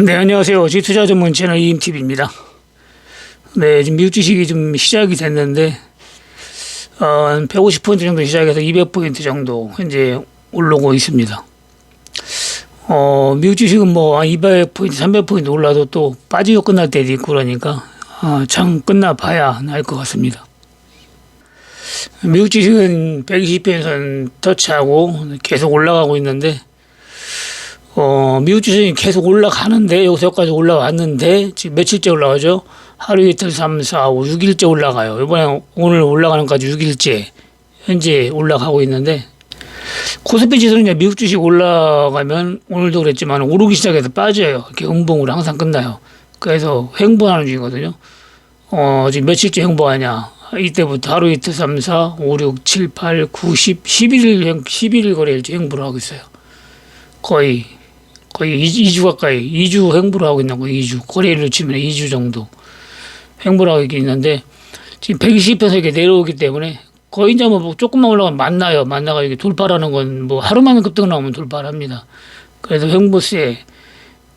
네, 안녕하세요. 지투자 전문 채널 이임TV입니다. 네, 지금 미국 주식이 좀 시작이 됐는데, 어, 한 150포인트 정도 시작해서 200포인트 정도 현재 올라오고 있습니다. 어, 미국 주식은 뭐, 한 200포인트, 300포인트 올라도 또 빠지고 끝날 때도 있고 그러니까, 어, 장 끝나 봐야 알 것 같습니다. 미국 주식은 120편선 터치하고 계속 올라가고 있는데, 어, 미국 주식이 계속 올라가는데, 여기서 여기까지 올라왔는데, 지금 며칠째 올라가죠? 하루 이틀, 삼, 사, 오, 6일째 올라가요. 이번에 오늘 올라가는 까지 6일째 현재 올라가고 있는데, 코스피 지수는 이제 미국 주식 올라가면 오늘도 그랬지만 오르기 시작해서 빠져요. 이렇게 음봉으로 항상 끝나요. 그래서 횡보하는 중이거든요. 어, 지금 며칠째 횡보하냐. 이때부터 하루 이틀, 삼, 사, 오, 육, 칠, 팔, 구, 십, 11일, 행- 11일 거래일째 횡보를 하고 있어요. 거의 거의 2주 가까이 2주 횡보를 하고 있는 거예요. 2주 거래일로 치면 2주 정도 횡보를 하고 있는데 지금 120에서 이렇게 내려오기 때문에 거의 이제 뭐 조금만 올라가면 만나요. 만나가 이게 돌파라는 건 뭐 하루만에 급등 나오면 돌파를 합니다. 그래서 횡보세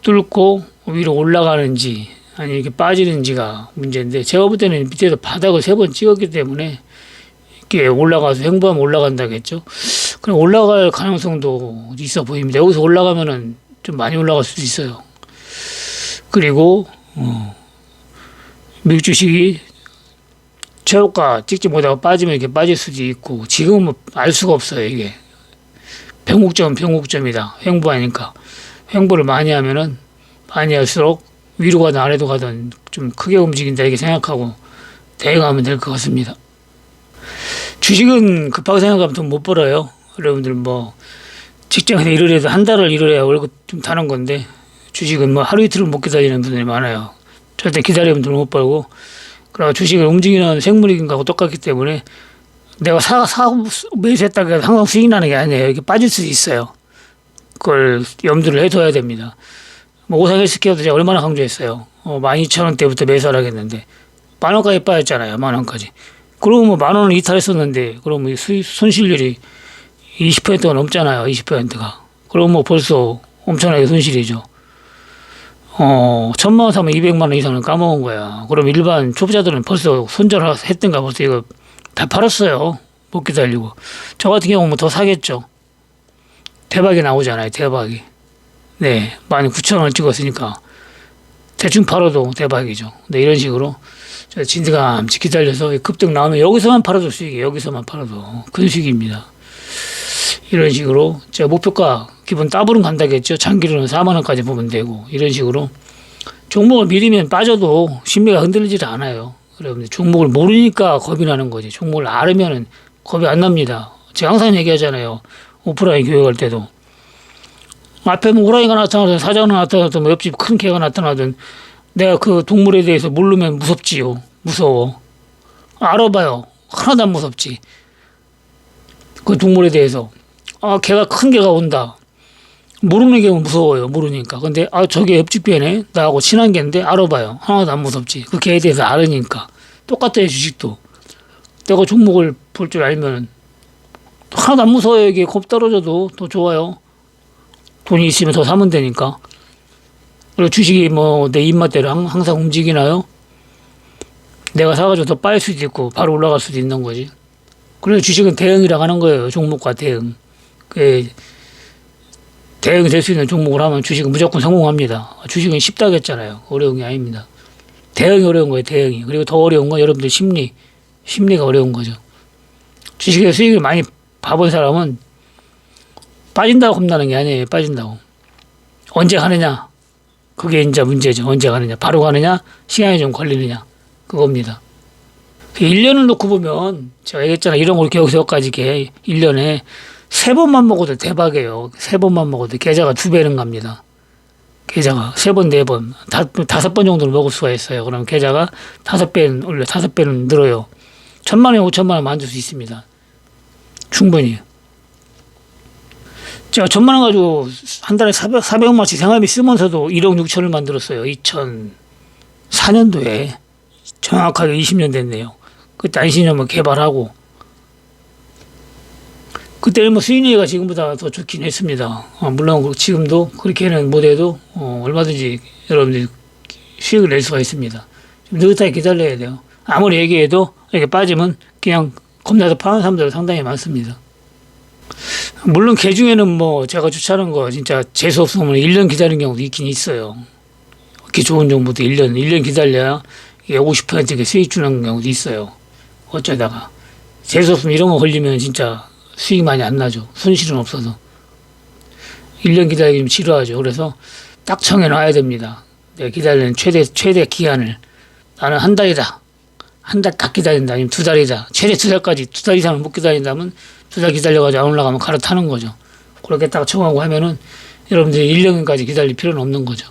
뚫고 위로 올라가는지 아니 이렇게 빠지는지가 문제인데 제가 볼 때는 밑에서 바닥을 세 번 찍었기 때문에 이렇게 올라가서 횡보하면 올라간다겠죠. 그럼 올라갈 가능성도 있어 보입니다. 여기서 올라가면은 좀 많이 올라갈 수도 있어요. 그리고 어, 미국 주식이 최고가 찍지 못하고 빠지면 이렇게 빠질 수도 있고 지금은 뭐알 수가 없어요 이게 변곡점 변곡점이다 횡보하니까 횡보를 많이 하면은 많이 할수록 위로 가든 아래로 가든 좀 크게 움직인다 이렇게 생각하고 대응하면 될 것 같습니다. 주식은 급하게 생각하면 돈 못 벌어요. 여러분들 뭐 직장에서 일을 해도 한 달을 일을 해야 월급 좀 타는 건데 주식은 뭐 하루 이틀을 못 기다리는 분들이 많아요. 절대 기다리면 돈못 벌고 그리고 주식을 움직이는 생물이긴 거하고 똑같기 때문에 내가 사, 사 매수했다고 해서 항상 수익 나는 게 아니에요. 이게 빠질 수도 있어요. 그걸 염두를 해둬야 됩니다. 뭐 오상 헬스케어도 제가 얼마나 강조했어요. 어, 12,000원대부터 매수를 하겠는데 만 원까지 빠졌잖아요. 만 원까지. 그러면 뭐 만 원을 이탈했었는데 그러면 이 수익 손실률이 20%가 넘잖아요. 20%가. 그럼 뭐 벌써 엄청나게 손실이죠. 어, 천만 원 사면 200만 원 이상을 까먹은 거야. 그럼 일반 초보자들은 벌써 손절했던가 벌써 이거 다 팔았어요. 못 기다리고. 저 같은 경우는 뭐더 사겠죠. 대박이 나오잖아요. 대박이. 네. 19,000원 찍었으니까. 대충 팔아도 대박이죠. 네, 이런 식으로 저 진드감치 기다려서 급등 나오면 여기서만 팔아도 수익이에요. 여기서만 팔아도 큰 수익입니다. 이런 식으로 제가 목표가 기본 따블은 간다겠죠. 장기로는 4만 원까지 보면 되고 이런 식으로 종목을 미리면 빠져도 심리가 흔들리질 않아요. 여러분들 종목을 모르니까 겁이 나는 거지. 종목을 알으면은 겁이 안 납니다. 제가 항상 얘기하잖아요. 오프라인 교육할 때도 앞에 뭐 호랑이가 나타나든 사자가 나타나든 뭐 옆집 큰 개가 나타나든 내가 그 동물에 대해서 모르면 무섭지요. 무서워. 알아봐요. 하나도 안 무섭지. 그 동물에 대해서. 아, 개가 큰 개가 온다. 모르는 개는 무서워요. 모르니까. 근데 아, 저게 옆집 개네. 나하고 친한 개인데 알아봐요. 하나도 안 무섭지. 그 개에 대해서 알으니까. 똑같아요, 주식도. 내가 종목을 볼 줄 알면 하나도 안 무서워요. 이게 겁 떨어져도 더 좋아요. 돈이 있으면 더 사면 되니까. 그리고 주식이 뭐 내 입맛대로 항- 항상 움직이나요? 내가 사가지고 더 빠질 수도 있고 바로 올라갈 수도 있는 거지. 그래서 주식은 대응이라고 하는 거예요. 종목과 대응. 그 대응이 될 수 있는 종목을 하면 주식은 무조건 성공합니다. 주식은 쉽다겠잖아요. 어려운 게 아닙니다. 대응이 어려운 거예요. 대응이. 그리고 더 어려운 건 여러분들 심리. 심리가 어려운 거죠. 주식에 수익을 많이 봐본 사람은 빠진다고 겁나는 게 아니에요. 빠진다고. 언제 가느냐? 그게 이제 문제죠. 언제 가느냐? 바로 가느냐? 시간이 좀 걸리느냐? 그겁니다. 1년을 놓고 보면 제가 얘기했잖아요. 이런 걸 여기서 여기까지 이렇게 1년에 세 번만 먹어도 대박이에요. 세 번만 먹어도 계좌가 두 배는 갑니다. 계좌가 세 번, 네 번, 다, 다섯 번 정도를 먹을 수가 있어요. 그럼 계좌가 다섯 배는 올려, 다섯 배는 늘어요. 천만 원, 오천만 원 만들 수 있습니다. 충분히. 제가 천만 원 가지고 한 달에 400, 400만원씩 생활비 쓰면서도 1억 6천을 만들었어요. 2004년도에. 정확하게 20년 됐네요. 그때 안신념을 개발하고 그때는 뭐 수인이가 지금보다 더 좋긴 했습니다. 어, 물론 그 지금도 그렇게는 못해도 어, 얼마든지 여러분들이 수익을 낼 수가 있습니다. 좀 느긋하게 기다려야 돼요. 아무리 얘기해도 이렇게 빠지면 그냥 겁나서 파는 사람들 상당히 많습니다. 물론 개 중에는 뭐 제가 주차하는 거 진짜 재수 없으면 1년 기다리는 경우도 있긴 있어요. 이렇게 좋은 정보도 1년, 1년 기다려야 이게 50% 이렇게 수익 주는 경우도 있어요. 어쩌다가. 재수 없으면 이런 거 걸리면 진짜 수익 많이 안 나죠. 손실은 없어서. 1년 기다리기 좀 지루하죠. 그래서 딱 정해놔야 됩니다. 내가 기다리는 최대, 최대 기간을. 나는 한 달이다. 한 달 딱 기다린다. 아니면 두 달이다. 최대 두 달까지, 두 달 이상은 못 기다린다면 두 달 기다려가지고 안 올라가면 갈아타는 거죠. 그렇게 딱 정하고 하면은 여러분들이 1년까지 기다릴 필요는 없는 거죠.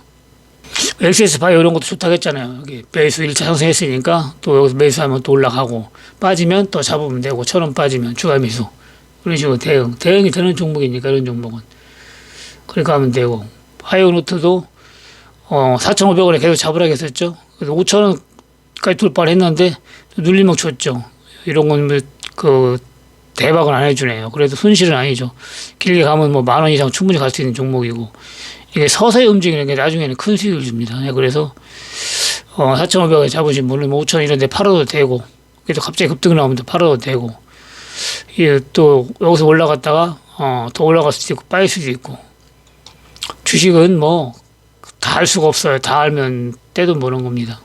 XS 바이오 이런 것도 좋다고 했잖아요. 여기 매수 1차 상승했으니까 또 여기서 매수하면 또 올라가고 빠지면 또 잡으면 되고 천원 빠지면 추가 매수. 그런 식으로 대응. 대응이 되는 종목이니까 이런 종목은. 그렇게 하면 되고. 바이오노트도 어, 4,500원에 계속 잡으라고 했었죠. 그래서 5,000원까지 돌파를 했는데 눌림목 줬죠. 이런 건그 대박은 안 해주네요. 그래도 손실은 아니죠. 길게 가면 뭐 만 원 이상 충분히 갈 수 있는 종목이고 이게 서서히 움직이는 게 나중에는 큰 수익을 줍니다. 예, 그래서 어, 4,500원에 잡으신 분은 뭐 5,000원 이런 데 팔아도 되고 그래도 갑자기 급등 나오면 또 팔아도 되고 이게 또 여기서 올라갔다가 어, 더 올라갈 수도 있고 빠질 수도 있고 주식은 뭐 다 알 수가 없어요. 다 알면 때도 모르는 겁니다.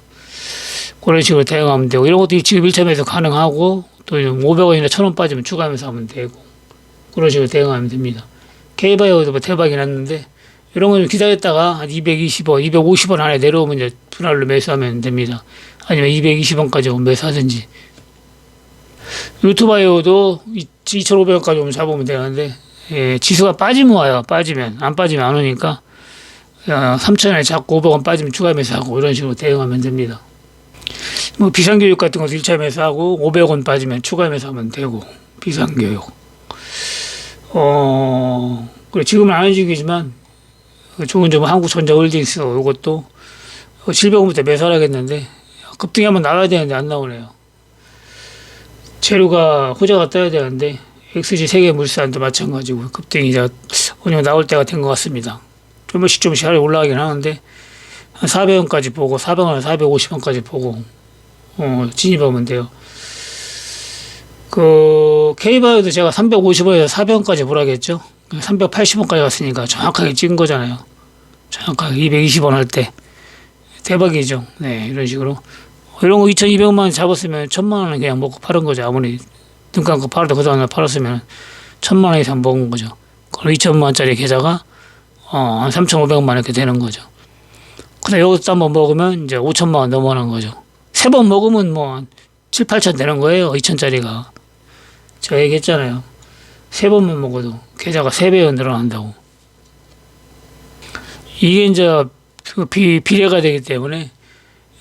그런 식으로 대응하면 되고 이런 것도 지금 1차에서 가능하고 또 500원이나 1000원 빠지면 추가하면서 하면 되고 그런 식으로 대응하면 됩니다. K바이오도 뭐 대박이 났는데 이런 거좀 기다렸다가 한 220원, 250원 안에 내려오면 이제 분할로 매수하면 됩니다. 아니면 220원까지 매수하든지 유튜바이오도 2,500원까지 오면 잡으면 되는데 예, 지수가 빠지면 와요. 빠지면 안 빠지면 안 오니까 어, 3,000원에 잡고 500원 빠지면 추가 매수하고 이런 식으로 대응하면 됩니다. 뭐 비상교육 같은 것도 1차 매수하고 500원 빠지면 추가 매수하면 되고 비상교육 어 그래 지금은 안 움직이지만 그 좋은 점은 한국전자홀딩스 이것도 700원부터 매수하겠는데 급등이 한번 나와야 되는데 안 나오네요 재료가 호재가 떠야 되는데 XG 세계 물산도 마찬가지고 급등이 이제 어느 정도 나올 때가 된 것 같습니다 조금씩 조금씩 하루 올라가긴 하는데 한 400원까지 보고 400원, 450원까지 보고 어, 진입하면 돼요. 그 K바이오도 제가 350원에서 400원까지 보라겠죠. 380원까지 갔으니까 정확하게 찍은 거잖아요. 정확하게 220원 할 때 대박이죠. 네 이런 식으로 이런 거 2,200만 원 잡았으면 1,000만 원은 그냥 먹고 팔은 거죠. 아무리 눈 감고 팔아도 그 다음날 팔았으면 1,000만 원 이상 먹은 거죠. 그럼 2천만 원짜리 계좌가 어, 한 3,500만 원 이렇게 되는 거죠. 근데 여기서 한번 먹으면 이제 5천만 원 넘어가는 거죠. 세 번 먹으면 뭐 7, 8천 되는 거예요. 2천짜리가. 제가 얘기했잖아요. 세 번만 먹어도 계좌가 세 배가 늘어난다고. 이게 이제 그 비, 비례가 되기 때문에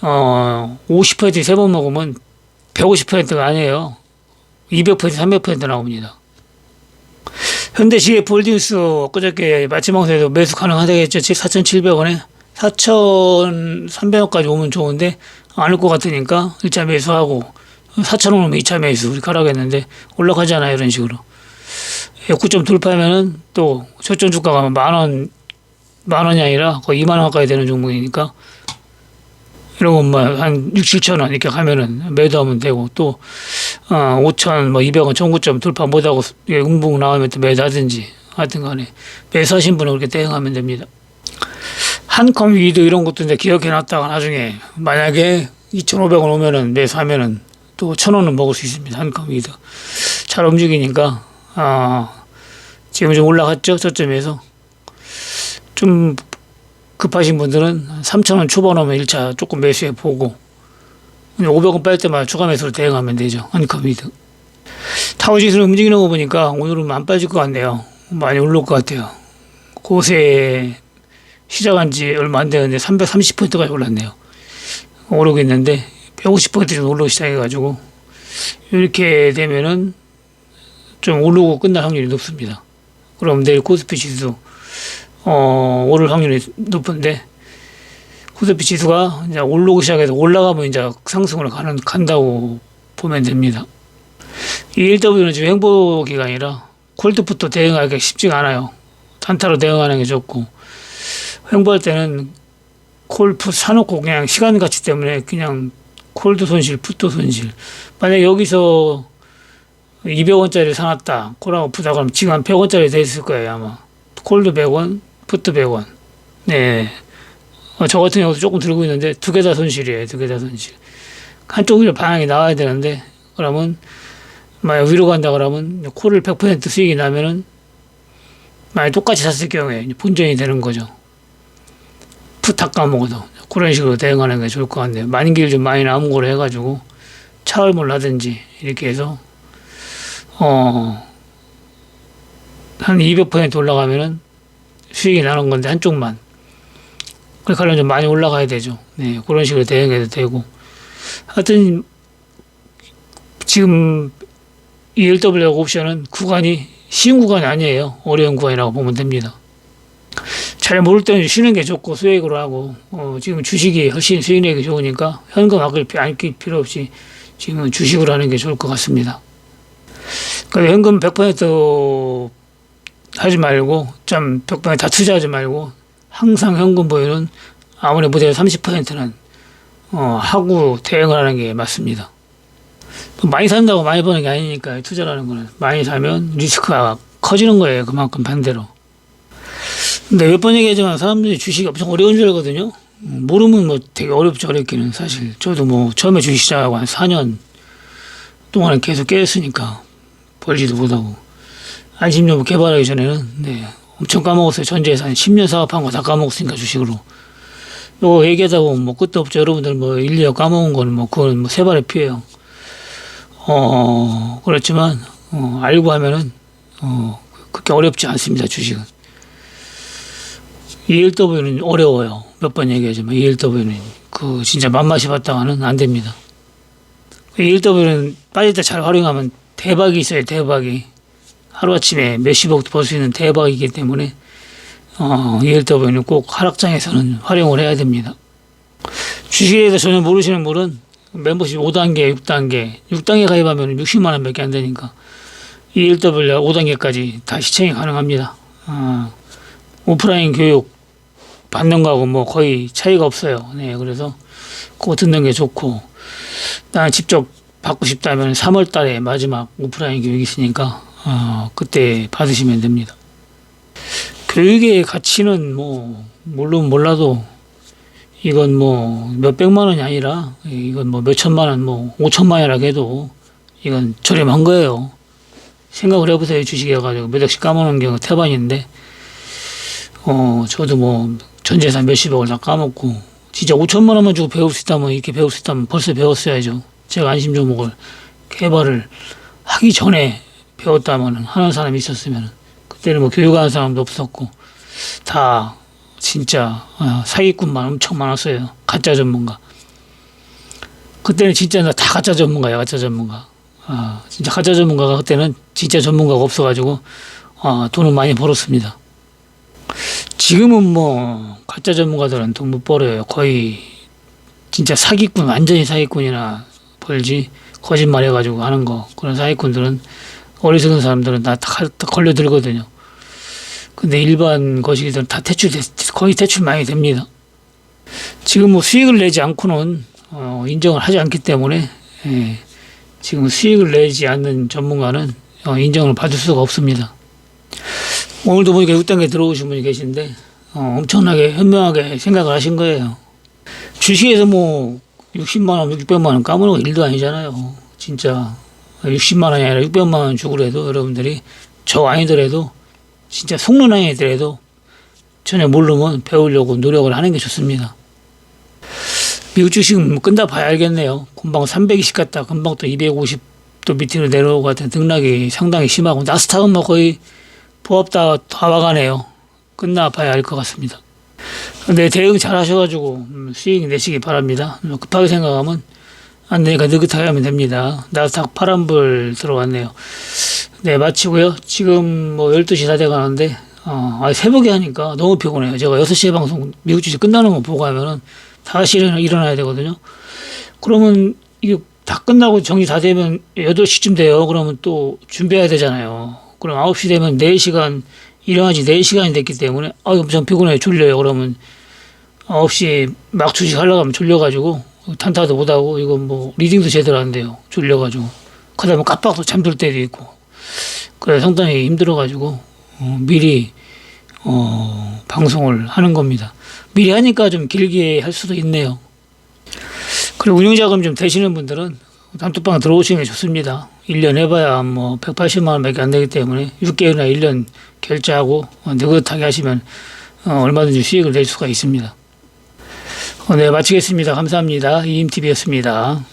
어, 50%세 번 먹으면 150%가 아니에요. 200% 300% 나옵니다. 현대시계 폴딩스 엊그저께 마치방송에서 매수 가능하다고 했죠. 4,700원에 4,300원까지 오면 좋은데 안 올 것 같으니까 1차 매수하고 4,000원 오면 2차 매수 우리 가라겠는데 올라가잖아요 이런 식으로 9점 돌파하면은 또 초점 주가가 만원 만 원이 아니라 거의 2만 원 가까이 되는 종목이니까 이런 것만 한 6, 7천 원 이렇게 가면은 매도하면 되고 또 어, 5천 뭐 200원 1,900점 돌파 못하고 응봉 나오면 또 매도하든지 하여튼 간에 매수하신 분은 그렇게 대응하면 됩니다. 한컴 위드 이런 것도 이제 기억해 놨다가 나중에 만약에 2,500원 오면은 매수하면은 또 1,000원은 먹을 수 있습니다. 한컴 위드. 잘 움직이니까, 아, 지금 좀 올라갔죠? 저점에서. 좀 급하신 분들은 3,000원 초반 오면 1차 조금 매수해 보고, 500원 뺄 때마다 추가 매수로 대응하면 되죠. 위드. 타워지수를 움직이는 거 보니까 오늘은 안 빠질 것 같네요. 많이 올릴 것 같아요. 곳에 시작한 지 얼마 안 되는데 330포인트까지 올랐네요. 오르고 있는데 150포인트 정도 오르기 시작해가지고 이렇게 되면은 좀 오르고 끝날 확률이 높습니다. 그럼 내일 코스피 지수 어, 오를 확률이 높은데 코스피 지수가 이제 오르고 시작해서 올라가면 이제 상승으로 가는 간다고 보면 됩니다. 이 1W는 지금 행보 기간이라 콜드풋도 대응하기가 쉽지가 않아요. 단타로 대응하는 게 좋고 횡보할 때는 콜풋 사놓고 그냥 시간 가치 때문에 그냥 콜도 손실, 풋도 손실. 만약 여기서 200원짜리 사놨다. 콜하고 풋하고 그럼 지금 한 100원짜리 돼 있을 거예요 아마. 콜도 100원, 100원. 네. 어, 저 같은 경우도 조금 들고 있는데 두 개 다 손실이에요. 두 개 다 손실. 한쪽으로 방향이 나와야 되는데 그러면 만약 위로 간다 그러면 콜을 100% 수익이 나면은 만약 똑같이 샀을 경우에 본전이 되는 거죠. 풋탁 까먹어도 그런 식으로 대응하는 게 좋을 것 같네요. 만기를 좀 많이 남은 거로 해가지고 차월물 하든지 이렇게 해서 어, 한 200% 올라가면은 수익이 나는 건데 한쪽만. 그러니까 좀 많이 올라가야 되죠. 네, 그런 식으로 대응해도 되고. 하여튼 지금 이 LW 옵션은 구간이 쉬운 구간이 아니에요. 어려운 구간이라고 보면 됩니다. 잘 모를 때는 쉬는 게 좋고 수익으로 하고 어, 지금 주식이 훨씬 수익력이 좋으니까 현금 아낄 필요 없이 지금 주식으로 하는 게 좋을 것 같습니다. 그러니까 현금 100% 하지 말고 좀 100%다 투자하지 말고 항상 현금 보유는 아무리 못해도 30%는 어, 하고 대응을 하는 게 맞습니다. 또 많이 산다고 많이 버는 게 아니니까 투자라는 거는 많이 사면 리스크가 커지는 거예요. 그만큼 반대로. 근데 몇 번 얘기하지만 사람들이 주식이 엄청 어려운 줄 알거든요. 음, 모르면 뭐 되게 어렵죠, 어렵기는 사실. 저도 뭐 처음에 주식 시작하고 한 4년 동안은 계속 깨었으니까 벌지도 못하고. 안심요법 개발하기 전에는 네, 엄청 까먹었어요. 전재에서 한 10년 사업한 거 다 까먹었으니까 주식으로. 이거 얘기하다 보면 뭐 끝도 없죠. 여러분들 뭐 인력 까먹은 거는 뭐 그건 뭐 세 발의 피해요. 어, 그렇지만, 어, 알고 하면은, 어, 그렇게 어렵지 않습니다, 주식은. ELW는 어려워요. 몇 번 얘기하지만, ELW는. 그, 진짜 맛맛이 봤다가는 안 됩니다. ELW는 빠질 때 잘 활용하면 대박이 있어요, 대박이. 하루아침에 몇십억도 벌 수 있는 대박이기 때문에, 어, ELW는 꼭 하락장에서는 활용을 해야 됩니다. 주식에 대해서 전혀 모르시는 분은 멤버십 5단계, 6단계, 6단계 가입하면 60만 원밖에 안 되니까 이 1W 5단계까지 다 시청이 가능합니다. 어, 오프라인 교육 받는 거하고 뭐 거의 차이가 없어요. 네, 그래서 그거 듣는 게 좋고 나는 직접 받고 싶다면 3월 달에 마지막 오프라인 교육이 있으니까 어, 그때 받으시면 됩니다. 교육의 가치는 뭐 물론 몰라도 이건 뭐 몇백만 원이 아니라 이건 뭐 몇천만 원, 뭐 오천만 원이라고 해도 이건 저렴한 거예요. 생각을 해보세요. 주식에 가지고 몇 억씩 까먹는 경우 태반인데 어 저도 뭐 전재산 몇십억을 다 까먹고 진짜 오천만 원만 주고 배울 수 있다면 이렇게 배울 수 있다면 벌써 배웠어야죠. 제가 안심 종목을 개발을 하기 전에 배웠다면 하는 사람이 있었으면 그때는 뭐 교육하는 사람도 없었고 다 진짜 어, 사기꾼만 엄청 많았어요. 가짜 전문가. 그때는 진짜 나다 가짜 전문가야, 가짜 전문가. 아, 진짜 가짜 전문가가 그때는 진짜 전문가가 없어가지고 아, 돈을 많이 벌었습니다. 지금은 뭐 가짜 전문가들은 돈 못 벌어요. 거의 진짜 사기꾼, 완전히 사기꾼이나 벌지 거짓말 해가지고 하는 거 그런 사기꾼들은 어리석은 사람들은 다, 다 걸려들거든요. 근데 일반 거시기들은 다 퇴출, 거의 퇴출 많이 됩니다. 지금 뭐 수익을 내지 않고는 어, 인정을 하지 않기 때문에 예, 지금 수익을 내지 않는 전문가는 어, 인정을 받을 수가 없습니다. 오늘도 보니까 6단계 들어오신 분이 계신데 어, 엄청나게 현명하게 생각을 하신 거예요. 주식에서 뭐 60만 원, 600만 원 까먹는 거 일도 아니잖아요. 진짜 60만 원이 아니라 600만 원 주고라도 여러분들이 저 아니더라도 진짜 속는 아니더라도 전혀 모르면 배우려고 노력을 하는 게 좋습니다. 미국 주식은 뭐 끝나 봐야 알겠네요. 금방 320 갔다 금방 또 250도 밑으로 내려오고 같은 등락이 상당히 심하고 나스닥은 뭐 거의 부합 다, 다 와가네요. 끝나 봐야 알 것 같습니다. 근데 대응 잘 하셔가지고 음, 수익 내시기 바랍니다. 뭐 급하게 생각하면 안 되니까 느긋하게 하면 됩니다. 나스닥 파란불 들어왔네요. 네, 마치고요. 지금 뭐 12시 다 돼가는데, 어, 아, 새벽에 하니까 너무 피곤해요. 제가 6시에 방송, 미국 주식 끝나는 거 보고 하면은 5시에 일어나- 일어나야 되거든요. 그러면 이게 다 끝나고 정리 다 되면 8시쯤 돼요. 그러면 또 준비해야 되잖아요. 그럼 9시 되면 4시간 일어난 지 4시간이 됐기 때문에 아 엄청 피곤해 졸려요. 그러면 9시에 막 주식 하려고 하면 졸려가지고 탄타도 못하고 이건 뭐 리딩도 제대로 안 돼요. 졸려가지고 그러다 보면 깜빡도 잠들 때도 있고 그래 상당히 힘들어가지고 어, 미리 어, 방송을 하는 겁니다. 미리 하니까 좀 길게 할 수도 있네요. 그리고 운영자금 좀 되시는 분들은 단톡방 들어오시는 게 좋습니다. 1년 해봐야 뭐 180만 원밖에 안 되기 때문에 6개월이나 1년 결제하고 어, 느긋하게 하시면 어, 얼마든지 수익을 낼 수가 있습니다. 어, 네, 마치겠습니다. 감사합니다. 이임TV였습니다.